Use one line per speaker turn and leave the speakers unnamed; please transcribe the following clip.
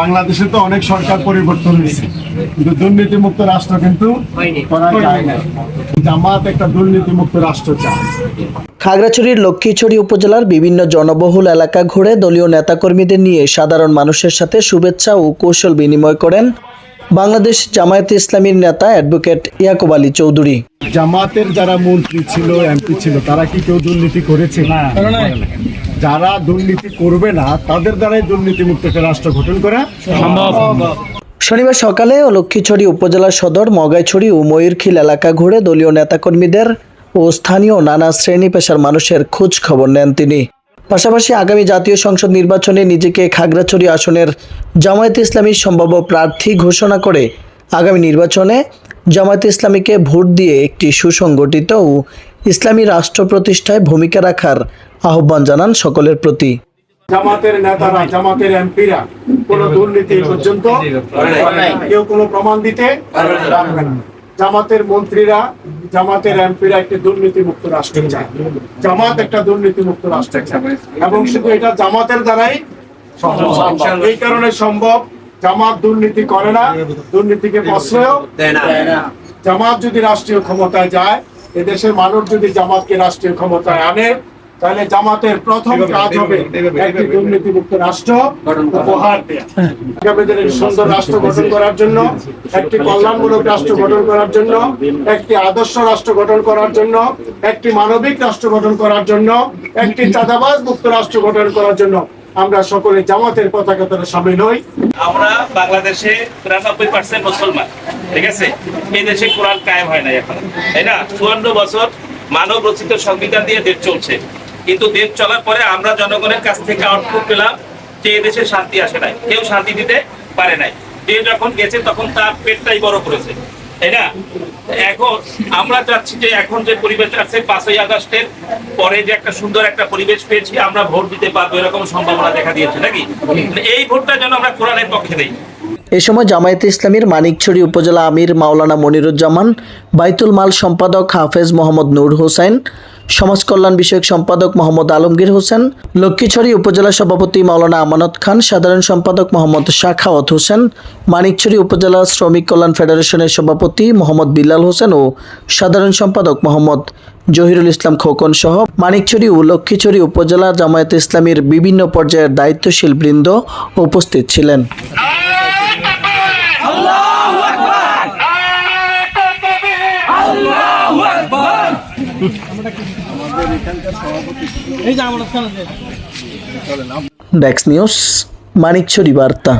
বাংলাদেশে তো অনেক সরকার পরিবর্তন হয়েছে। কিন্তু দুর্নীতিমুক্ত রাষ্ট্র কিন্তু করা যায় না জামাত একটা দুর্নীতিমুক্ত রাষ্ট্র চায়।
খাগড়াছড়ির লক্ষ্মীছড়ি উপজেলার বিভিন্ন জনবহুল এলাকা ঘুরে দলীয় নেতাকর্মীদের নিয়ে সাধারণ মানুষের সাথে শুভেচ্ছা ও কৌশল বিনিময় করেন বাংলাদেশ জামায়াতে ইসলামীর নেতা অ্যাডভোকেট ইয়াকুব আলী চৌধুরী।
জামাতের যারা মন্ত্রী ছিল এমপি ছিল তারা কি কেউ দুর্নীতি করেছে? যারা দুর্নীতি করবে না, তাদের দ্বারাই দুর্নীতিমুক্ত একটা রাষ্ট্র গঠন করা সম্ভব।
শনিবার সকালে লক্ষ্মীছড়ি উপজেলা সদর, মগাইছড়ি ও ময়ূরখিল এলাকা ঘুরে দলীয় নেতাকর্মীদের ও স্থানীয় নানা শ্রেণি পেশার মানুষের খোঁজ খবর নেন তিনি। পাশাপাশি আগামী জাতীয় সংসদ নির্বাচনে নিজেকে খাগড়াছড়ি আসনের জামায়াতে ইসলামীর সম্ভাব্য প্রার্থী ঘোষণা করে আগামী নির্বাচনে জামায়াতে ইসলামীকে ভোট দিয়ে একটি সুসংগঠিত ও ইসলামী রাষ্ট্র প্রতিষ্ঠায় ভূমিকা রাখার আহ্বান জানান সকলের প্রতি।
জামাতের নেতারা, জামাতের এমপিরা, কোন দুর্নীতি পর্যন্ত কেউ কোনো প্রমাণ দিতে পারবে জামাতের মন্ত্রীরা, জামাতের এমপিরা একটি দুর্নীতি মুক্ত রাষ্ট্র চায়। জামাত একটা দুর্নীতি মুক্ত রাষ্ট্র চায়। এবং শুধু এটা জামাতের দ্বারাই সম্ভব। এই কারণে সম্ভব জামাত দুর্নীতি করে না দুর্নীতিকে প্রশ্রয় জামাত যদি রাষ্ট্রীয় ক্ষমতায় যায় এদেশের মানুষ যদি জামাতকে রাষ্ট্রীয় ক্ষমতায় আনে তাহলে জামাতের প্রথম কাজ হবে একটি দুর্নীতিমুক্ত রাষ্ট্র উপহার আগামীদের সুন্দর রাষ্ট্র গঠন করার জন্য একটি কল্যাণমূলক রাষ্ট্র গঠন করার জন্য একটি আদর্শ রাষ্ট্র গঠন করার জন্য একটি মানবিক রাষ্ট্র গঠন করার জন্য একটি চাঁদাবাজ মুক্ত রাষ্ট্র গঠন করার জন্য আমরা সকলে জামাতের পতাকা তলে সামিল হই।
আমরা বাংলাদেশে তিরানব্বই পার্সেন্ট মুসলমান, ঠিক আছে? এই দেশে কোরআন কায়েম হয় না এখন, তাই না? চুয়ান্ন বছর মানব রচিত সংবিধান দিয়ে দেশ চলছে। কিন্তু দেশ চলার পরে আমরা জনগণের কাছ থেকে আউটপুট পেলাম যে দেশে শান্তি আসে নাই, কেউ শান্তি দিতে পারে নাই। যে যখন গেছে তখন তার পেটটাই বড় করেছে, তাই না? এখন আমরা চাচ্ছি যে এখন যে পরিবেশ আছে, পাঁচই আগস্টের পরে যে একটা সুন্দর একটা পরিবেশ পেয়েছি, আমরা ভোট দিতে পারব এরকম সম্ভাবনা দেখা দিয়েছে, নাকি? এই ভোটটা যেন আমরা কোরআনের পক্ষে দেই।
এ সময় জামায়াতে ইসলামীর মানিকছড়ি উপজেলা আমির মাওলানা মনিরুজ্জামান, বাইতুল মাল সম্পাদক হাফেজ মোহাম্মদ নূর হোসেন, সমাজ কল্যাণ বিষয়ক সম্পাদক মোহাম্মদ আলমগীর হোসেন, লক্ষ্মীছড়ি উপজেলা সভাপতি মাওলানা আমানত খান, সাধারণ সম্পাদক মোহাম্মদ শাখাওয়াত হোসেন, মানিকছড়ি উপজেলা শ্রমিক কল্যাণ ফেডারেশনের সভাপতি মোহাম্মদ বিল্লাল হোসেন ও সাধারণ সম্পাদক মোহাম্মদ জহিরুল ইসলাম খোকন সহ মানিকছড়ি ও লক্ষ্মীছড়ি উপজেলা জামায়াতে ইসলামীর বিভিন্ন পর্যায়ের দায়িত্বশীল বৃন্দ উপস্থিত ছিলেন। ডেক্স নিউজ মানিকছড়ি বার্তা